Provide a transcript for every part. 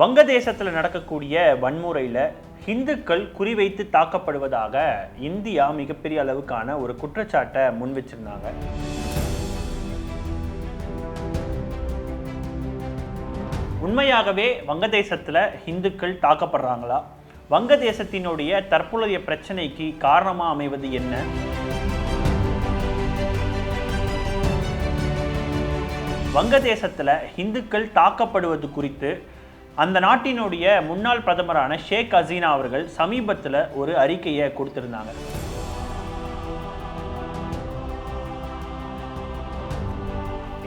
வங்கதேசத்தில் நடக்கக்கூடிய வன்முறையில் ஹிந்துக்கள் குறிவைத்து தாக்கப்படுவதாக இந்தியா மிகப்பெரிய அளவுக்கான ஒரு குற்றச்சாட்டை முன் வச்சிருந்தாங்க. உண்மையாகவே வங்கதேசத்தில் ஹிந்துக்கள் தாக்கப்படுறாங்களா? வங்கதேசத்தினுடைய தற்போதைய பிரச்சனைக்கு காரணமாக அமைவது என்ன? வங்கதேசத்தில் இந்துக்கள் தாக்கப்படுவது குறித்து அந்த நாட்டினுடைய முன்னாள் பிரதமரான ஷேக் ஹசீனா அவர்கள் சமீபத்தில் ஒரு அறிக்கையை கொடுத்திருந்தாங்க.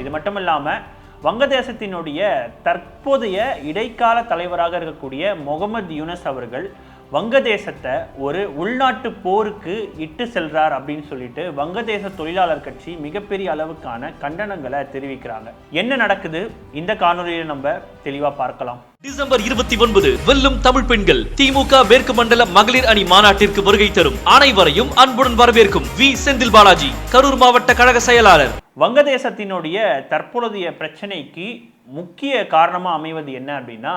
இது மட்டும் இல்லாமல் வங்கதேசத்தினுடைய தற்போதைய இடைக்கால தலைவராக இருக்கக்கூடிய முகமது யூனஸ் அவர்கள் வங்கதேசத்தை ஒரு உள்நாட்டு போருக்கு இட்டு செல்றார் அப்படின்னு சொல்லிட்டு வங்கதேச தொழிலாளர் கட்சி மிகப்பெரிய அளவுக்கான கண்டனங்களை தெரிவிக்கிறாங்க. என்ன நடக்குது? இந்த காணொலியை நம்ம தெளிவா பார்க்கலாம். டிசம்பர் இருபத்தி ஒன்பது வெல்லும் தமிழ் பெண்கள் திமுக மேற்கு மண்டல மகளிர் அணி மாநாட்டிற்கு வருகை தரும். அனைவரையும் அன்புடன் வரவேற்கும் வி. செந்தில் பாலாஜி கரூர் மாவட்ட கழக செயலாளர். வங்கதேசத்தினுடைய தற்பொழுதைய பிரச்சனைக்கு முக்கிய காரணமாக அமைவது என்ன அப்படின்னா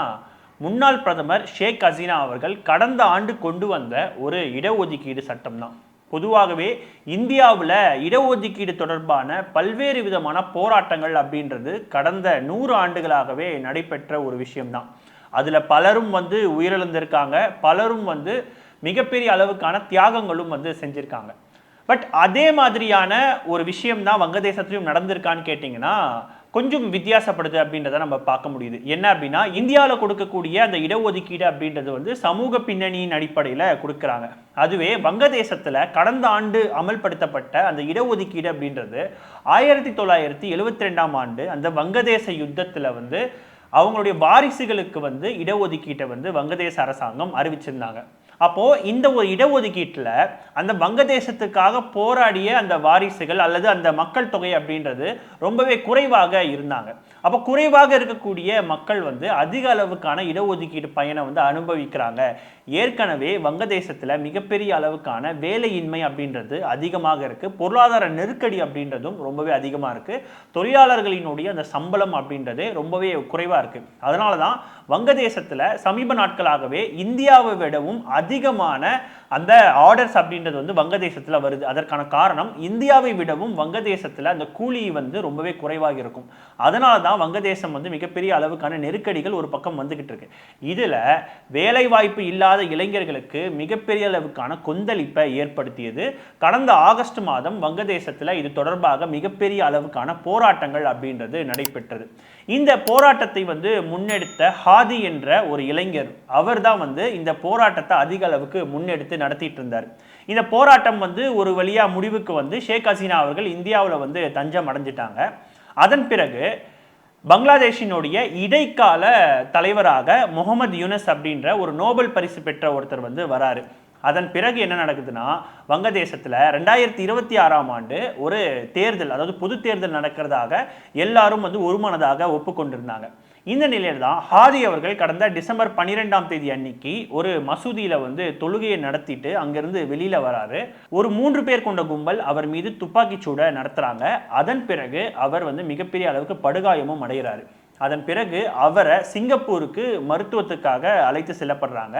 முன்னாள் பிரதமர் ஷேக் ஹசீனா அவர்கள் கடந்த ஆண்டு கொண்டு வந்த ஒரு இடஒதுக்கீடு சட்டம் தான் பொதுவாகவே இந்தியாவில் இடஒதுக்கீடு தொடர்பான பல்வேறு விதமான போராட்டங்கள் அப்படின்றது கடந்த நூறு ஆண்டுகளாகவே நடைபெற்ற ஒரு விஷயம்தான். அதில் பலரும் வந்து உயிரிழந்திருக்காங்க பலரும் வந்து மிகப்பெரிய அளவுக்கான தியாகங்களும் வந்து செஞ்சுருக்காங்க. பட் அதே மாதிரியான ஒரு விஷயம் தான் வங்கதேசத்திலும் நடந்திருக்கான்னு கேட்டிங்கன்னா கொஞ்சம் வித்தியாசப்படுது அப்படின்றத நம்ம பார்க்க முடியுது. என்ன அப்படின்னா இந்தியாவில் கொடுக்கக்கூடிய அந்த இடஒதுக்கீடு அப்படின்றது வந்து சமூக பின்னணியின் அடிப்படையில் கொடுக்குறாங்க. அதுவே வங்கதேசத்தில் கடந்த ஆண்டு அமல்படுத்தப்பட்ட அந்த இடஒதுக்கீடு அப்படின்றது ஆயிரத்தி தொள்ளாயிரத்தி எழுவத்தி ரெண்டாம் ஆண்டு அந்த வங்கதேச யுத்தத்தில் வந்து அவங்களுடைய வாரிசுகளுக்கு வந்து இடஒதுக்கீட்டை வந்து வங்கதேச அரசாங்கம் அறிவிச்சிருந்தாங்க. அப்போது இந்த ஒரு இடஒதுக்கீட்டில் அந்த வங்கதேசத்துக்காக போராடிய அந்த வாரிசுகள் அல்லது அந்த மக்கள் தொகை அப்படின்றது ரொம்பவே குறைவாக இருந்தாங்க. அப்போ குறைவாக இருக்கக்கூடிய மக்கள் வந்து அதிக அளவுக்கான இடஒதுக்கீடு பயனை வந்து அனுபவிக்கிறாங்க. ஏற்கனவே வங்கதேசத்தில் மிகப்பெரிய அளவுக்கான வேலையின்மை அப்படின்றது அதிகமாக இருக்குது பொருளாதார நெருக்கடி அப்படின்றதும் ரொம்பவே அதிகமாக இருக்குது தொழிலாளர்களினுடைய அந்த சம்பளம் அப்படின்றது ரொம்பவே குறைவாக இருக்குது அதனால தான் வங்கதேசத்தில் சமீப நாட்களாகவே இந்தியாவை விடவும் அதிகமான அந்த ஆர்டர்ஸ் அப்படின்றது வந்து வங்கதேசத்தில் வருது. அதற்கான காரணம் இந்தியாவை விடவும் வங்கதேசத்தில் அந்த கூலி வந்து ரொம்பவே குறைவாக இருக்கும். அதனால தான் வங்கதேசம் வந்து மிகப்பெரிய அளவுக்கான நெருக்கடிகள் ஒரு பக்கம் வந்துகிட்டு இருக்கு. இதில் வேலைவாய்ப்பு இல்லாத இளைஞர்களுக்கு மிகப்பெரிய அளவுக்கான கொந்தளிப்பை ஏற்படுத்தியது. கடந்த ஆகஸ்ட் மாதம் வங்கதேசத்தில் இது தொடர்பாக மிகப்பெரிய அளவுக்கான போராட்டங்கள் அப்படின்றது நடைபெற்றது. இந்த போராட்டத்தை வந்து முன்னெடுத்த ஹாதி என்ற ஒரு இளைஞர் அவர் தான் வந்து இந்த போராட்டத்தை அதிக அளவுக்கு முன்னெடுத்து நடத்திட்டு இருந்தார். இந்த போராட்டம் வந்து ஒரு வழியா முடிவுக்கு வந்து ஷேக் ஹசீனா அவர்கள் இந்தியாவில் வந்து தஞ்சம் அடைஞ்சிட்டாங்க. அதன் பிறகு பங்களாதேஷினுடைய இடைக்கால தலைவராக முகமது யூனஸ் அப்படின்ற ஒரு நோபல் பரிசு பெற்ற ஒருத்தர் வந்து வராரு. அதன் பிறகு என்ன நடக்குதுன்னா வங்கதேசத்தில் ரெண்டாயிரத்தி இருபத்தி ஆறாம் ஆண்டு ஒரு தேர்தல் அதாவது பொது தேர்தல் நடக்கிறதாக எல்லாரும் வந்து ஒருமனதாக ஒப்புக்கொண்டிருந்தாங்க. இந்த நிலையில் தான் ஹாதி அவர்கள் கடந்த டிசம்பர் பன்னிரெண்டாம் தேதி அன்னைக்கு ஒரு மசூதியில் வந்து தொழுகையை நடத்திட்டு அங்கிருந்து வெளியில் வராரு. ஒரு மூன்று பேர் கொண்ட கும்பல் அவர் மீது துப்பாக்கி சூட நடத்துகிறாங்க அதன் பிறகு அவர் வந்து மிகப்பெரிய அளவுக்கு படுகாயமும் அடைகிறாரு. அதன் பிறகு அவரை சிங்கப்பூருக்கு மருத்துவத்துக்காக அழைத்து செல்லப்படுறாங்க.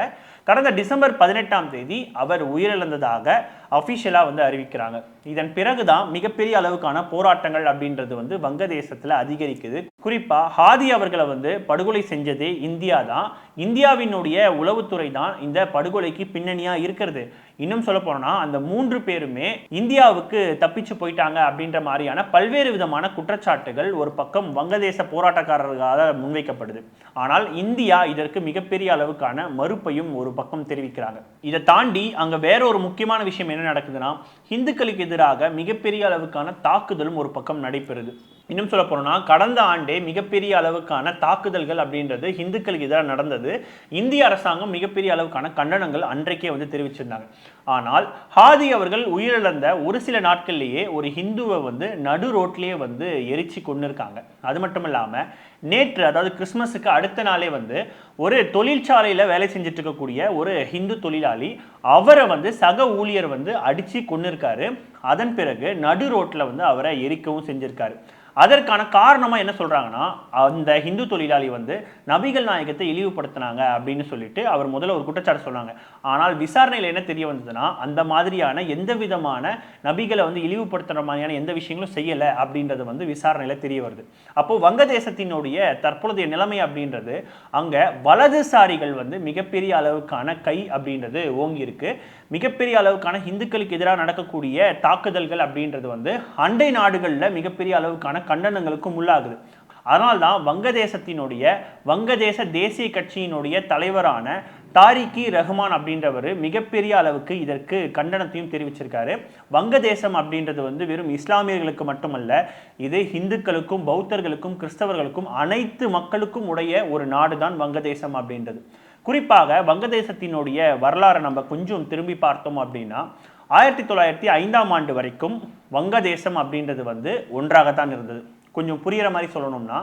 கடந்த டிசம்பர் பதினெட்டாம் தேதி அவர் உயிரிழந்ததாக அஃபிஷியலாக வந்து அறிவிக்கிறாங்க. இதன் பிறகுதான் மிகப்பெரிய அளவுக்கான போராட்டங்கள் அப்படின்றது வந்து வங்கதேசத்தில் அதிகரிக்குது. குறிப்பாக ஹாதி அவர்களை வந்து படுகொலை செஞ்சதே இந்தியா தான். இந்தியாவினுடைய உளவுத்துறை தான் இந்த படுகொலைக்கு பின்னணியாக இருக்கிறது. இன்னும் சொல்ல போனா அந்த மூன்று பேருமே இந்தியாவுக்கு தப்பிச்சு போயிட்டாங்க அப்படின்ற மாதிரியான பல்வேறு விதமான குற்றச்சாட்டுகள் ஒரு பக்கம் வங்கதேச போராட்டக்காரர்களால் முன்வைக்கப்படுது. ஆனால் இந்தியா இதற்கு மிகப்பெரிய அளவுக்கான மறுப்பையும் ஒரு பக்கம் தெரிவிக்கிறாங்க. இதை தாண்டி அங்க வேற ஒரு முக்கியமான விஷயம் என்ன நடக்குதுன்னா இந்துக்களுக்கு எதிராக மிகப்பெரிய அளவுக்கான தாக்குதலும் ஒரு பக்கம் நடைபெறுது. இன்னும் சொல்ல போனோம்னா கடந்த ஆண்டே மிகப்பெரிய அளவுக்கான தாக்குதல்கள் அப்படின்றது இந்துக்களுக்கு எதிராக நடந்தது. இந்திய அரசாங்கம் மிகப்பெரிய அளவுக்கான கண்டனங்கள் அன்றைக்கே வந்து தெரிவிச்சிருந்தாங்க. ஆனால் ஹாதி அவர்கள் உயிரிழந்த ஒரு சில நாட்கள்லேயே ஒரு ஹிந்துவை வந்து நடு ரோட்லேயே வந்து எரிச்சு கொண்டு இருக்காங்க அது மட்டும் இல்லாமல் நேற்று அதாவது கிறிஸ்மஸுக்கு அடுத்த நாளே வந்து ஒரு தொழிற்சாலையில் வேலை செஞ்சுட்டு இருக்கக்கூடிய ஒரு ஹிந்து தொழிலாளி அவரை வந்து சக ஊழியர் வந்து அடித்து கொண்டு இருக்காரு அதன் பிறகு நடு ரோட்டில் வந்து அவரை எரிக்கவும் செஞ்சுருக்காரு. அதற்கான காரணமாக என்ன சொல்கிறாங்கன்னா அந்த ஹிந்து தொழிலாளி வந்து நபிகள் நாயகத்தை இழிவுபடுத்தினாங்க அப்படின்னு சொல்லிட்டு அவர் முதல்ல ஒரு குற்றச்சாட்டு சொன்னாங்க. ஆனால் விசாரணையில் என்ன தெரிய வந்ததுன்னா அந்த மாதிரியான எந்த விதமான நபிகளை வந்து இழிவுபடுத்துற மாதிரியான எந்த விஷயங்களும் செய்யலை அப்படின்றது வந்து விசாரணையில் தெரிய வருது. அப்போது வங்கதேசத்தினுடைய தற்பொழுதைய நிலைமை அப்படின்றது அங்கே வலதுசாரிகள் வந்து மிகப்பெரிய அளவுக்கான கை அப்படின்றது ஓங்கி இருக்கு. மிகப்பெரிய அளவுக்கான இந்துக்களுக்கு எதிராக நடக்கக்கூடிய தாக்குதல்கள் அப்படின்றது வந்து அண்டை நாடுகளில் மிகப்பெரிய அளவுக்கான கண்டனங்களுக்கும் உள்ளாகுது. அதனால் தான் வங்கதேசத்தினுடைய வங்கதேச தேசிய கட்சியினுடைய தலைவரான தாரிகி ரஹ்மான் அப்படின்றவர் மிகப்பெரிய அளவுக்கு இதற்கு கண்டனத்தையும் தெரிவிச்சிருக்காரு. வங்கதேசம் அப்படின்றது வந்து வெறும் இஸ்லாமியர்களுக்கு மட்டுமல்ல இது இந்துக்களுக்கும் பௌத்தர்களுக்கும் கிறிஸ்தவர்களுக்கும் அனைத்து மக்களுக்கும் உடைய ஒரு நாடு தான் வங்கதேசம் அப்படின்றது. குறிப்பாக வங்கதேசத்தினுடைய வரலாறை நம்ம கொஞ்சம் திரும்பி பார்த்தோம் அப்படின்னா ஆயிரத்தி தொள்ளாயிரத்தி ஐந்தாம் ஆண்டு வரைக்கும் வங்கதேசம் அப்படின்றது வந்து ஒன்றாகத்தான் இருந்தது. கொஞ்சம் புரிகிற மாதிரி சொல்லணும்னா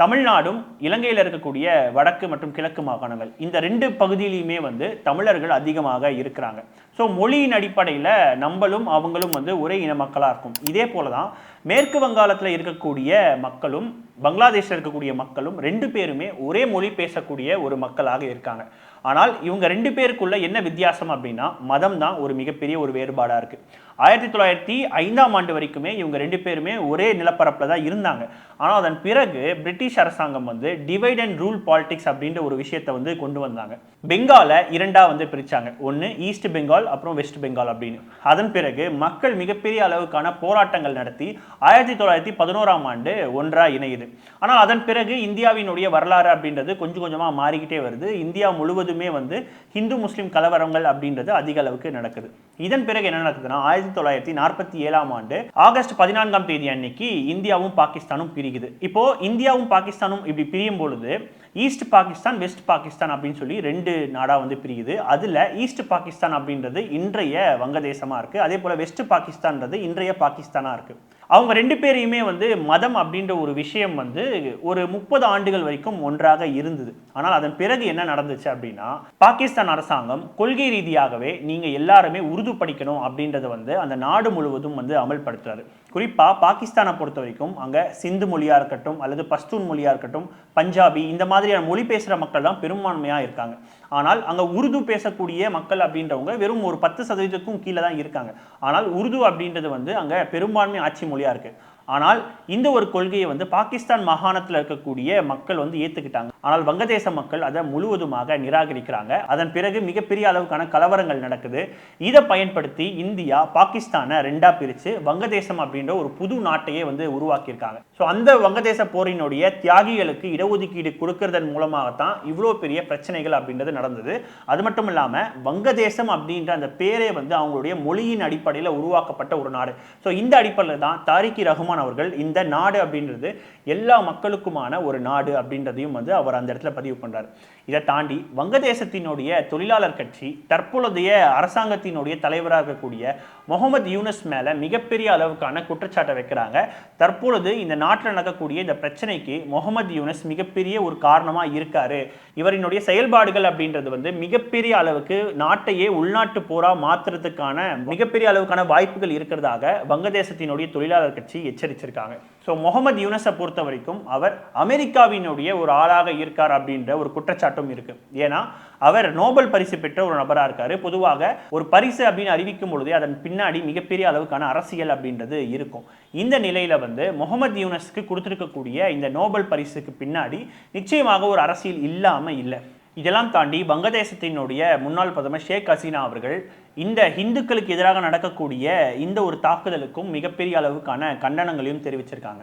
தமிழ்நாடும் இலங்கையில் இருக்கக்கூடிய வடக்கு மற்றும் கிழக்கு மாகாணங்கள் இந்த ரெண்டு பகுதியிலையுமே வந்து தமிழர்கள் அதிகமாக இருக்கிறாங்க. ஸோ மொழியின் அடிப்படையில் நம்மளும் அவங்களும் வந்து ஒரே இன மக்களாக இருக்கும். இதே போல தான் மேற்கு வங்காளத்தில் இருக்கக்கூடிய மக்களும் பங்களாதேஷில் இருக்கக்கூடிய மக்களும் ரெண்டு பேருமே ஒரே மொழி பேசக்கூடிய ஒரு மக்களாக இருக்காங்க. ஆனால் இவங்க ரெண்டு பேருக்குள்ள என்ன வித்தியாசம் அப்படின்னா மதம் தான் ஒரு மிகப்பெரிய ஒரு வேறுபாடாக இருக்கு. ஆயிரத்தி தொள்ளாயிரத்தி ஐந்தாம் ஆண்டு வரைக்குமே இவங்க ரெண்டு பேருமே ஒரே நிலப்பரப்பில் தான் இருந்தாங்க. ஆனால் அதன் பிறகு பிரிட்டிஷ் அரசாங்கம் வந்து டிவைட் அண்ட் ரூல் பாலிடிக்ஸ் அப்படின்ற ஒரு விஷயத்தை வந்து கொண்டு வந்தாங்க. பெங்காலை இரண்டாக வந்து பிரித்தாங்க ஒன்று ஈஸ்ட் பெங்கால் அப்புறம் வெஸ்ட் பெங்கால் அப்படின்னு. அதன் பிறகு மக்கள் மிகப்பெரிய அளவுக்கான போராட்டங்கள் நடத்தி ஆயிரத்தி தொள்ளாயிரத்தி பதினோராம் ஆண்டு ஒன்றாக இணையுது. ஆனால் அதன் பிறகு இந்தியாவினுடைய வரலாறு அப்படின்றது கொஞ்சம் கொஞ்சமாக மாறிக்கிட்டே வருது. இந்தியா முழுவதுமே வந்து ஹிந்து முஸ்லீம் கலவரங்கள் அப்படின்றது அதிக அளவுக்கு நடக்குது. இதன் பிறகு என்ன நடக்குதுன்னா ஆயிரத்தி தொள்ளாயிரத்தி நாற்பத்தி ஏழாம் ஆண்டு ஆகஸ்ட் பதினான்காம் தேதி அன்னைக்கு இந்தியாவும் பாகிஸ்தானும் பிரிக்குது. இப்போ இந்தியாவும் பாகிஸ்தானும் இப்படி பிரியும் பொழுது ஈஸ்ட் பாகிஸ்தான் வெஸ்ட் பாகிஸ்தான் அப்படின்னு சொல்லி ரெண்டு நாடாக வந்து பிரியுது. அதில் ஈஸ்ட் பாகிஸ்தான் அப்படின்றது இன்றைய வங்கதேசமாக இருக்குது அதே போல் வெஸ்ட் பாகிஸ்தான்றது இன்றைய பாகிஸ்தானாக இருக்குது அவங்க ரெண்டு பேரையுமே வந்து மதம் அப்படின்ற ஒரு விஷயம் வந்து ஒரு முப்பது ஆண்டுகள் வரைக்கும் ஒன்றாக இருந்தது. ஆனால் அதன் பிறகு என்ன நடந்துச்சு அப்படின்னா பாகிஸ்தான் அரசாங்கம் கொள்கை ரீதியாகவே நீங்கள் எல்லாருமே உருது படிக்கணும் அப்படின்றத வந்து அந்த நாடு முழுவதும் வந்து அமல்படுத்துறாரு. குறிப்பாக பாகிஸ்தானை பொறுத்த வரைக்கும் அங்கே சிந்து மொழியாக இருக்கட்டும் அல்லது பஸ்தூன் மொழியாக இருக்கட்டும் பஞ்சாபி இந்த மாதிரியான மொழி பேசுகிற மக்கள் தான் பெரும்பான்மையாக இருக்காங்க. ஆனால் அங்கே உருது பேசக்கூடிய மக்கள் அப்படின்றவங்க வெறும் ஒரு பத்து சதவீதத்துக்கும் கீழே தான் இருக்காங்க. ஆனால் உருது அப்படின்றது வந்து அங்கே பெரும்பான்மை ஆட்சி மொழியாக இருக்குது ஆனால் இந்த ஒரு கொள்கையை வந்து பாகிஸ்தான் மாகாணத்தில் இருக்கக்கூடிய மக்கள் வந்து ஏத்துக்கிட்டாங்க. ஆனால் வங்கதேச மக்கள் அதை முழுவதுமாக நிராகரிக்கிறாங்க. அதன் பிறகு மிகப்பெரிய அளவுக்கான கலவரங்கள் நடக்குது. இதை பயன்படுத்தி இந்தியா பாகிஸ்தானை ரெண்டா பிரிச்சு வங்கதேசம் அப்படின்ற ஒரு புது நாட்டையே வந்து உருவாக்கியிருக்காங்க. ஸோ அந்த வங்கதேச போரினுடைய தியாகிகளுக்கு இடஒதுக்கீடு கொடுக்கறதன் மூலமாகத்தான் இவ்வளோ பெரிய பிரச்சனைகள் அப்படின்றது நடந்தது. அது மட்டும் இல்லாமல் வங்கதேசம் அப்படின்ற அந்த பேரே வந்து அவங்களுடைய மொழியின் அடிப்படையில் உருவாக்கப்பட்ட ஒரு நாடு. ஸோ இந்த அடிப்படையில் தான் தாரிக்கி ரஹ்மான் அவர்கள் இந்த நாடு அப்படின்றது எல்லா மக்களுக்குமான ஒரு நாடு அப்படின்றதையும் வந்து அவர் அந்த இடத்துல பதிவு பண்ணுறார் இதை தாண்டி வங்கதேசத்தினுடைய தொழிலாளர் கட்சி தற்பொழுதைய அரசாங்கத்தினுடைய தலைவராக இருக்கக்கூடிய முகமது யூனஸ் மேலே மிகப்பெரிய அளவுக்கான குற்றச்சாட்டை வைக்கிறாங்க. தற்பொழுது இந்த நாட்டில் நடக்கக்கூடிய இந்த பிரச்சனைக்கு முகமது யூனஸ் மிகப்பெரிய ஒரு காரணமாக இருக்காரு. இவரினுடைய செயல்பாடுகள் அப்படின்றது வந்து மிகப்பெரிய அளவுக்கு நாட்டையே உள்நாட்டு போரா மாற்றுறதுக்கான மிகப்பெரிய அளவுக்கான வாய்ப்புகள் இருக்கிறதாக வங்கதேசத்தினுடைய தொழிலாளர் கட்சி எச்சரிச்சிருக்காங்க. ஸோ முகமது யூனஸை பொறுத்த வரைக்கும் அவர் அமெரிக்காவினுடைய ஒரு ஆளாக இருக்கார் அப்படின்ற ஒரு குற்றச்சாட்டும் இருக்கு. ஏன்னா அவர் நோபல் பரிசு பெற்ற ஒரு நபராக இருக்காரு. பொதுவாக ஒரு பரிசு அப்படின்னு அறிவிக்கும் பொழுதே அதன் பின்னாடி மிகப்பெரிய அளவுக்கான அரசியல் அப்படின்றது இருக்கும். இந்த நிலையில வந்து முகமது யூனஸ்க்கு கொடுத்துருக்கக்கூடிய இந்த நோபல் பரிசுக்கு பின்னாடி நிச்சயமாக ஒரு அரசியல் இல்லாம இல்லை. இதெல்லாம் தாண்டி வங்கதேசத்தினுடைய முன்னாள் பிரதமர் ஷேக் ஹசீனா அவர்கள் இந்த ஹிந்துக்களுக்கு எதிராக நடக்கக்கூடிய இந்த ஒரு தாக்குதலுக்கும் மிகப்பெரிய அளவுக்கான கண்டனங்களையும் தெரிவிச்சிருக்காங்க.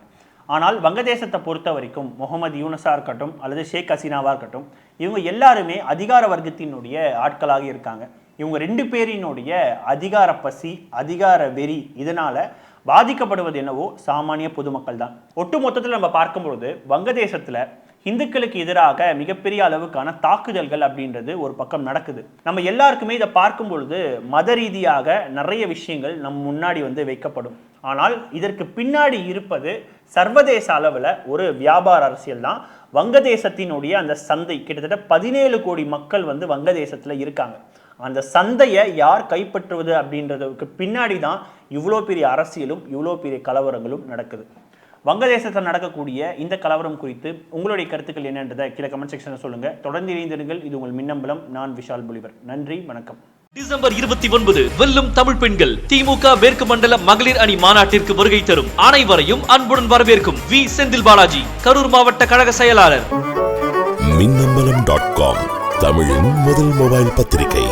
ஆனால் வங்கதேசத்தை பொறுத்த வரைக்கும் முகமது யூனஸாக இருக்கட்டும் அல்லது ஷேக் ஹசீனாவாக இருக்கட்டும் இவங்க எல்லாருமே அதிகார வர்க்கத்தினுடைய ஆட்களாக இருக்காங்க. இவங்க ரெண்டு பேரினுடைய அதிகார பசி அதிகார வெறி இதனால் பாதிக்கப்படுவது என்னவோ சாமானிய பொதுமக்கள் தான். ஒட்டு மொத்தத்தில் நம்ம பார்க்கும்பொழுது வங்கதேசத்தில் இந்துக்களுக்கு எதிராக மிகப்பெரிய அளவுக்கான தாக்குதல்கள் அப்படின்றது ஒரு பக்கம் நடக்குது. நம்ம எல்லாருக்குமே இதை பார்க்கும் பொழுது மத ரீதியாக நிறைய விஷயங்கள் நம் முன்னாடி வந்து வைக்கப்படும். ஆனால் இதற்கு பின்னாடி இருப்பது சர்வதேச அளவில் ஒரு வியாபார அரசியல் தான். வங்கதேசத்தினுடைய அந்த சந்தை கிட்டத்தட்ட பதினேழு கோடி மக்கள் வந்து வங்கதேசத்தில் இருக்காங்க. அந்த சந்தையை யார் கைப்பற்றுவது அப்படின்றதுக்கு பின்னாடி தான் இவ்வளோ பெரிய அரசியலும் இவ்வளோ பெரிய கலவரங்களும் நடக்குது. வங்கதேசத்தில் நடக்கக்கூடிய இந்த கலவரம் குறித்து உங்களுடைய கருத்துக்கள் என்னன்றதை கீழே கமெண்ட் செக்ஷனில் சொல்லுங்கள் தொடர்ந்து இணைந்திருங்கள். இது உங்கள் மின்னம்பலம். நான் விஷால் புலிவர். நன்றி வணக்கம். டிசம்பர் இருபத்தி ஒன்பது வெல்லும் தமிழ் பெண்கள். திமுக மேற்கு மண்டல மகளிர் அணி மாநாட்டிற்கு வருகை தரும். அனைவரையும் அன்புடன் வரவேற்கும் வி. செந்தில் பாலாஜி கரூர் மாவட்ட கழக செயலாளர். மின்னம்பலம் டாட் காம் தமிழின் முதல் மொபைல் பத்திரிகை.